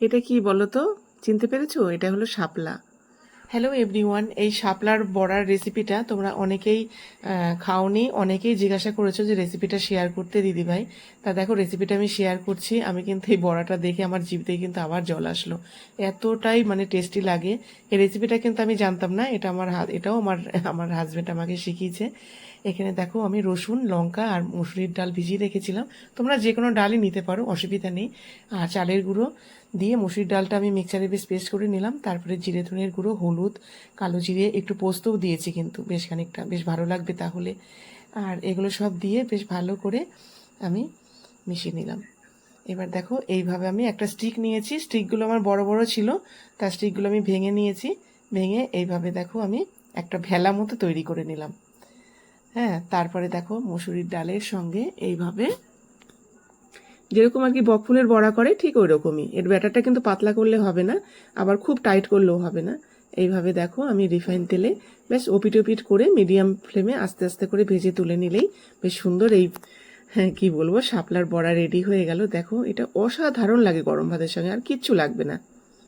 এটা কি বলো তো চিনতে পেরেছ? এটা হলো শাপলা। হ্যালো এভরিওয়ান এই শাপলার বড়ার রেসিপিটা তোমরা অনেকেই খাওনি, অনেকেই জিজ্ঞাসা করেছ যে রেসিপিটা শেয়ার করতে, দিদিভাই। তা দেখো রেসিপিটা আমি শেয়ার করছি। আমি কিন্তু এই বড়াটা দেখে আমার জিভতে কিন্তু আবার জল আসলো। এতটাই মানে টেস্টি লাগে। এই রেসিপিটা কিন্তু আমি জানতাম না। এটা আমার এটাও আমার আমার হাজব্যান্ড আমাকে শিখিয়েছে। এখানে দেখো, আমি রসুন, লঙ্কা আর মুসুরির ডাল ভিজিয়ে রেখেছিলাম। তোমরা যে কোনো ডালই নিতে পারো, অসুবিধা নেই। আর চালের গুঁড়ো দিয়ে মুসুরির ডালটা আমি মিক্সারে বেশ পেস্ট করে নিলাম। তারপরে জিরে, ধনের গুঁড়ো হলুদ, কালো জিরে, একটু পোস্তও দিয়েছি কিন্তু বেশ খানিকটা, বেশ ভালো লাগবে তাহলে। আর এগুলো সব দিয়ে বেশ ভালো করে আমি মিশিয়ে নিলাম। এবার দেখো, এইভাবে আমি একটা স্টিক নিয়েছি। স্টিকগুলো আমার বড় বড় ছিল তার স্টিকগুলো আমি ভেঙে নিয়েছি। ভেঙে এইভাবে দেখো আমি একটা ভেলা মতো তৈরি করে নিলাম। হ্যাঁ তারপরে দেখো মসুরির ডালের সঙ্গে এইভাবে যেরকম আর কি বকফুলের বড়া করে ঠিক ওই রকমই এর ব্যাটারটা কিন্তু পাতলা করলে হবে না, আবার খুব টাইট করলেও হবে না। এইভাবে দেখো আমি রিফাইন তেলে বেশ ওপিট ওপিট করে মিডিয়াম ফ্লেমে আস্তে আস্তে করে ভেজে তুলে নিলেই বেশ সুন্দর এই হ্যাঁ কী বলব, শাপলার বড়া রেডি হয়ে গেল। দেখো, এটা অসাধারণ লাগে গরম ভাতের সঙ্গে, আর কিচ্ছু লাগবে না।